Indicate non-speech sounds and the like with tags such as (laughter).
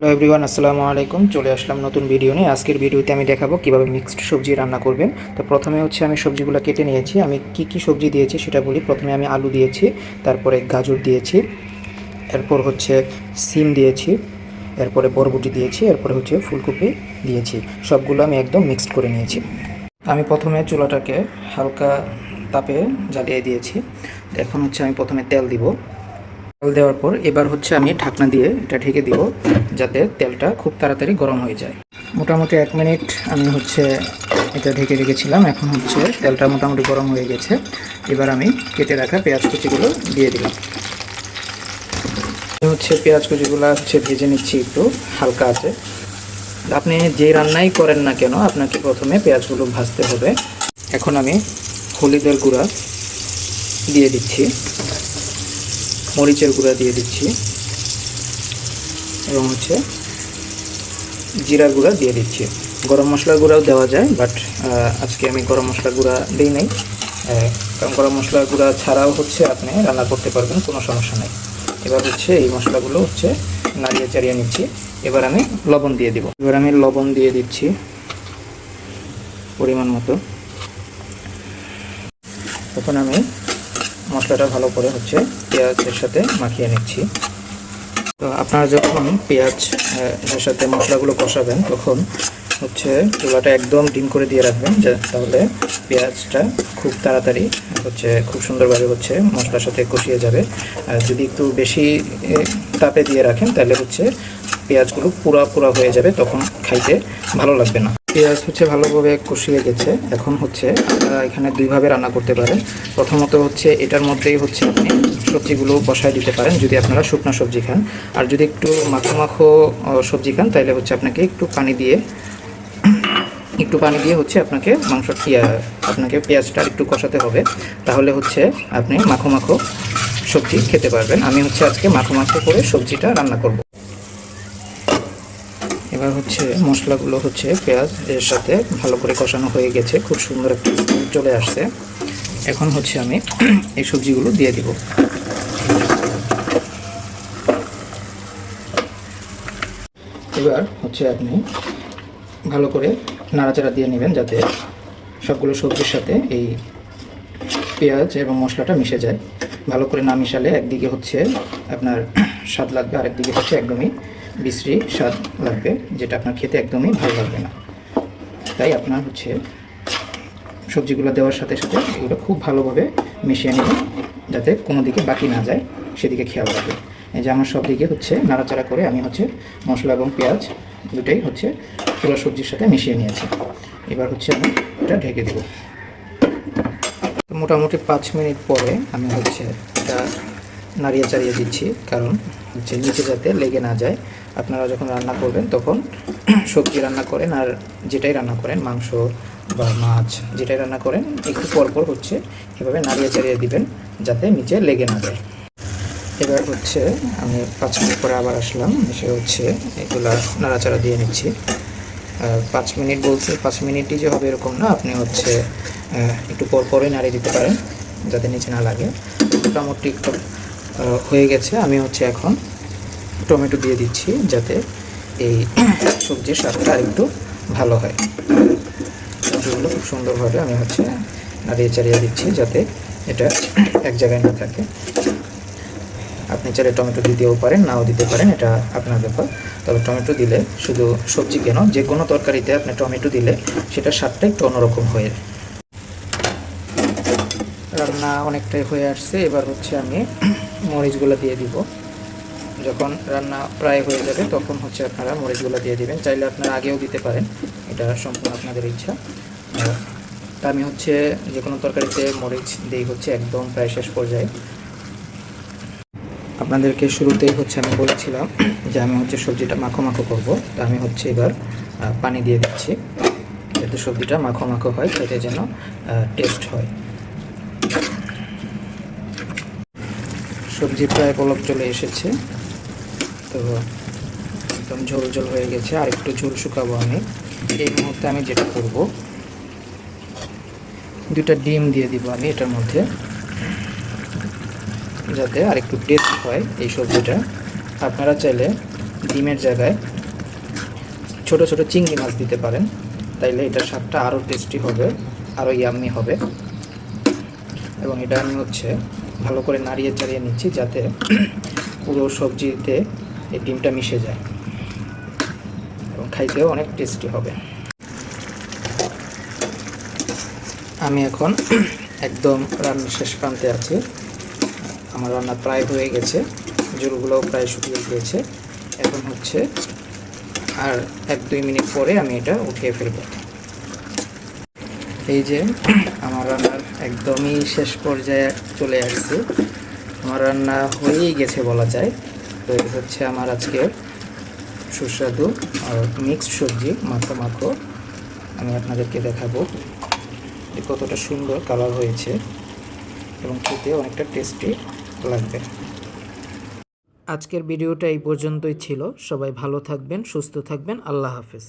Hello everyone আসসালামু আলাইকুম। চলে আসলাম নতুন ভিডিও নিয়ে। আজকের ভিডিওতে আমি দেখাবো কীভাবে মিক্সড সবজি রান্না করবেন। তো প্রথমে হচ্ছে আমি সবজিগুলো কেটে নিয়েছি। আমি কি কি সবজি দিয়েছি সেটা বলি। প্রথমে আমি আলু দিয়েছি, তারপরে গাজর দিয়েছি, এরপর হচ্ছে সিম দিয়েছি, এরপরে বরবটি দিয়েছি, এরপরে হচ্ছে ফুলকপি দিয়েছি। সবগুলো আমি একদম মিক্সড করে নিয়েছি। আমি প্রথমে চুলাটাকে হালকা তাপে জ্বালিয়ে দিয়েছি। এখন হচ্ছে আমি প্রথমে তেল দিব। তেল দেওয়ার পর এবার হচ্ছে আমি ঢাকনা দিয়ে এটা ঢেকে দিব যাতে তেলটা খুব তাড়াতাড়ি গরম হয়ে যায়। মোটামুটি এক মিনিট আমি হচ্ছে এটা ঢেকে রেখেছিলাম, এখন হচ্ছে তেলটা মোটামুটি গরম হয়ে গেছে। এবার আমি কেটে রাখা পেঁয়াজ কুচিগুলো দিয়ে দিলাম। হচ্ছে পেঁয়াজ কুচিগুলো হচ্ছে ভেজে নিচ্ছি একটু, হালকা আছে। আপনি যে রান্নাই করেন না কেন, আপনাকে প্রথমে পেঁয়াজগুলো ভাজতে হবে। এখন আমি হলুদের গুঁড়া দিয়ে দিচ্ছি। মরিচের গুঁড়া দিয়ে দিচ্ছি। এবং হচ্ছে জিরা গুঁড়া দিয়ে দিচ্ছি। গরম মশলার গুঁড়াও দেওয়া যায় বাট আজকে আমি গরম মশলার গুঁড়া দিই নাই। কারণ গরম মশলার গুঁড়া ছাড়াও হচ্ছে আপনি রান্না করতে পারবেন, কোনো সমস্যা নেই। এবার হচ্ছে এই মশলাগুলো হচ্ছে নাড়িয়ে চাড়িয়ে নিচ্ছি। এবার আমি লবণ দিয়ে দিব। এবার আমি লবণ দিয়ে দিচ্ছি পরিমাণ মতো। তখন আমি মশলাটা ভালো করে হচ্ছে পেঁয়াজের সাথে মাখিয়ে নিচ্ছি। তো আপনারা যখন পেঁয়াজ এর সাথে মশলাগুলো কষাবেন, তখন হচ্ছে চুলাটা একদম ডিম করে দিয়ে রাখবেন, যা, তাহলে পেঁয়াজটা খুব তাড়াতাড়ি, হচ্ছে খুব সুন্দরভাবে হচ্ছে মশলার সাথে কষিয়ে যাবে। আর যদি একটু বেশি তাপে দিয়ে রাখেন, তাহলে হচ্ছে পেঁয়াজগুলো পুরা পুরা হয়ে যাবে, তখন খাইতে ভালো লাগবে না। পেঁয়াজ হচ্ছে ভালোভাবে কষিয়ে গেছে। এখন হচ্ছে এখানে দুইভাবে রান্না করতে পারেন। প্রথমত হচ্ছে এটার মধ্যেই হচ্ছে আপনি সবজিগুলো বসায় দিতে পারেন, যদি আপনারা শুকনো সবজি খান। আর যদি একটু মাখো মাখো সবজি খান তাহলে হচ্ছে আপনাকে একটু পানি দিয়ে, একটু পানি দিয়ে হচ্ছে আপনাকে মাংস আপনাকে পেঁয়াজটা একটু কষাতে হবে। তাহলে হচ্ছে আপনি মাখো মাখো সবজি খেতে পারবেন। আমি হচ্ছে আজকে মাখো মাখো করে সবজিটা রান্না করব। এবার হচ্ছে মশলাগুলো হচ্ছে পেঁয়াজ এর সাথে ভালো করে কষানো হয়ে গেছে। খুব সুন্দর একটা চলে আসছে। এখন হচ্ছে আমি এই সবজিগুলো দিয়ে দিব। এবার হচ্ছে আপনি ভালো করে নাড়াচাড়া দিয়ে নেবেন যাতে সবগুলো সবজির সাথে এই পেঁয়াজ এবং মশলাটা মিশে যায়। ভালো করে না মিশালে একদিকে হচ্ছে আপনার স্বাদ লাগবে, আরেকদিকে হচ্ছে একদমই বিশ্রী স্বাদ লাগবে, যেটা আপনার খেতে একদমই ভালো লাগবে না। তাই আপনার হচ্ছে সবজিগুলো দেওয়ার সাথে সাথে এগুলো খুব ভালোভাবে মিশিয়ে নেবেন, যাতে কোনো দিকে বাকি না যায়, সেদিকে খেয়াল রাখবে এই যে আমার সব দিকে হচ্ছে নাড়াচাড়া করে আমি হচ্ছে মশলা এবং পেঁয়াজ দুটোই হচ্ছে পুরো সবজির সাথে মিশিয়ে নিয়েছি। এবার হচ্ছে আমি এটা ঢেকে দেবো। মোটামুটি পাঁচ মিনিট পরে আমি হচ্ছে এটা নাড়িয়ে চাড়িয়ে দিচ্ছি, কারণ হচ্ছে নিচে যাতে লেগে না যায়। আপনারা যখন রান্না করবেন তখন (clears throat) সবজি রান্না করেন আর যেটাই রান্না করেন, মাংস বা মাছ যেটাই রান্না করেন, একটু পরপর হচ্ছে এভাবে নাড়িয়ে চাড়িয়ে দিবেন যাতে নিচে লেগে না যায়। এবার হচ্ছে আমি পাঁচ মিনিট পরে আবার আসলাম, এসে হচ্ছে এগুলা নাড়াচাড়া দিয়ে নিচ্ছি। পাঁচ মিনিট বলছি, পাঁচ মিনিটই যে হবে এরকম না, আপনি হচ্ছে একটু পর পরই নাড়িয়ে দিতে পারেন, যাতে নিচে না লাগে। মোটামুটি একটু হয়ে গেছে। আমি হচ্ছে এখন টমেটো দিয়ে দিচ্ছি যাতে এই (clears throat) সবজির স্বাদটা আরেকটু ভালো হয়। সবজিগুলো খুব সুন্দরভাবে আমি হচ্ছে নাড়িয়ে চাড়িয়ে দিচ্ছি যাতে এটা (clears throat) এক জায়গায় না থাকে। আপনি চাইলে টমেটো দিতেও পারেন, নাও দিতে পারেন, এটা আপনার ব্যাপার। তবে টমেটো দিলে শুধু সবজি কেন, যে কোনো তরকারিতে আপনি টমেটো দিলে সেটা স্বাদটা একটু অন্যরকম হয়ে রান্না অনেকটাই হয়ে আসছে। এবার হচ্ছে আমি (clears throat) মরিচগুলো দিয়ে দিব। যখন রান্না প্রায় হয়ে যাবে, তখন হচ্ছে আপনারা মরিচগুলো দিয়ে দিবেন। চাইলে আপনারা আগেও দিতে পারেন। এটা সম্পূর্ণ আপনাদের ইচ্ছা। তা আমি হচ্ছে যে কোনো তরকারিতে মরিচ দিই হচ্ছে একদম প্রায় শেষ পর্যায়ে। আপনাদেরকে শুরুতেই হচ্ছে আমি বলেছিলাম যে আমি হচ্ছে সবজিটা মাখো মাখো করব। তা আমি হচ্ছে এবার পানি দিয়ে দিচ্ছি। যাতে সবজিটা মাখো মাখো হয় খেতে যেন টেস্ট হয়। সবজি প্রায় পলক চলে এসেছে। তো একদম ঝোল ঝোল হয়ে গেছে, আর একটু ঝোল শুকাবো আমি। এই মুহূর্তে আমি যেটা করব দুটা ডিম দিয়ে দিব আমি এটার মধ্যে। যাতে আর একটু টেস্ট হয় এই সবজিটা। আপনারা চাইলে ডিমের জায়গায় ছোট ছোট চিংড়ি মাছ দিতে পারেন। তাইলে এটার স্বাদটা আরও টেস্টি হবে, আরও ইয়াম্মি হবে। এবং এটা আমি হচ্ছে ভালো করে নাড়িয়ে চাড়িয়ে নিচ্ছি যাতে পুরো সবজিতে এই ডিমটা মিশে যায়। এবং খাইতেও অনেক টেস্টি হবে। আমি এখন একদম রান্নার শেষ প্রান্তে আছি। আমার রান্না প্রায় হয়ে গেছে। জলগুলোও প্রায় শুকিয়ে গিয়েছে। এখন হচ্ছে আর এক দুই মিনিট পরে আমি এটা উঠিয়ে ফেলব। এই যে আমার রান্নার একদমই শেষ পর্যায়ে চলে আসছে। আমার রান্না হয়েই গেছে বলা যায়। তো এই হচ্ছে আমার আজকের সুস্বাদু আর মিক্সড সবজি, মাখো মাখো। আমি আপনাদেরকে দেখাবো যে কতটা সুন্দর কালার হয়েছে এবং খেতে অনেকটা টেস্টি লাগবে। আজকের ভিডিওটা এই পর্যন্তই ছিল। সবাই ভালো থাকবেন, সুস্থ থাকবেন। আল্লাহ হাফেজ।